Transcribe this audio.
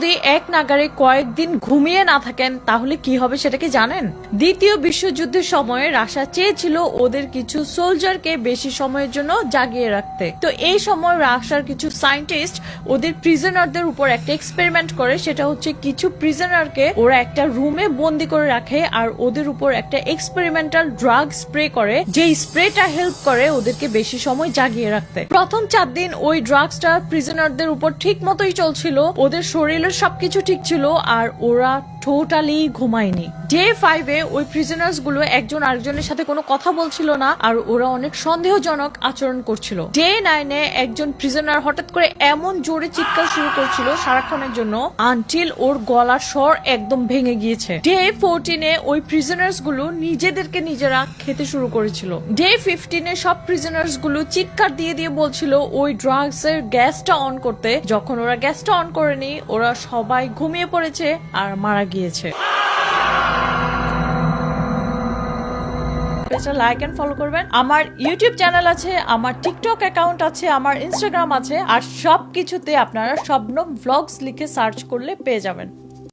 যদি এক নাগারে কয়েকদিন ঘুমিয়ে না থাকেন, তাহলে কি হবে সেটা কি জানেন? দ্বিতীয় বিশ্বযুদ্ধের সময় রাশা চেয়েছিল ওদের কিছু সোলজারকে বেশি সময়ের জন্য জাগিয়ে রাখতে। তো এই সময় রাশার কিছু সায়েন্টিস্ট ওদের প্রিজনারদের উপর একটা এক্সপেরিমেন্ট করে, সেটা হচ্ছে কিছু প্রিজনারকে ওরা একটা রুমে বন্দি করে রাখে আর ওদের উপর একটা এক্সপেরিমেন্টাল ড্রাগ স্প্রে করে যে স্প্রেটা হেল্প করে ওদেরকে বেশি সময় জাগিয়ে রাখতে। প্রথম চার দিন ওই ড্রাগসটা প্রিজনারদের উপর ঠিক মতোই চলছিল, ওদের শরীরের সবকিছু ঠিক ছিল আর ওরা টোটালি ঘুমায়নি। ডে ফাইভে ওই প্রিজনার্সগুলো একজন আরেকজনের সাথে কোনো কথা বলছিল না, আর ওরা অনেক সন্দেহজনক আচরণ করছিল। ডে নাইনে একজন প্রিজনার হঠাৎ করে এমন জোরে চিৎকার শুরু করছিল সারাক্ষণের জন্য আনটিল ওর গলার স্বর একদম ভেঙে গিয়েছে। ডে ফোরটিনে ওই প্রিজনার্সগুলো নিজেদেরকে নিজেরা খেতে শুরু করেছিল। ডে ফিফটিনে সব প্রিজনার্সগুলো চিৎকার দিয়ে দিয়ে বলছিল, ওই ড্রাগস এর গ্যাসটা অন করতে। যখন ওরা গ্যাসটা অন করেনি, ওরা সবাই ঘুমিয়ে পড়েছে আর মারা গিয়েছে। লাইক এন্ড ফলো করবেন। আমার ইউটিউব চ্যানেল আছে, আমার টিকটক অ্যাকাউন্ট আছে, আমার ইনস্টাগ্রাম আছে, আর সব কিছুতে আপনারা শবনম ভ্লগস লিখে সার্চ করলে পেয়ে যাবেন।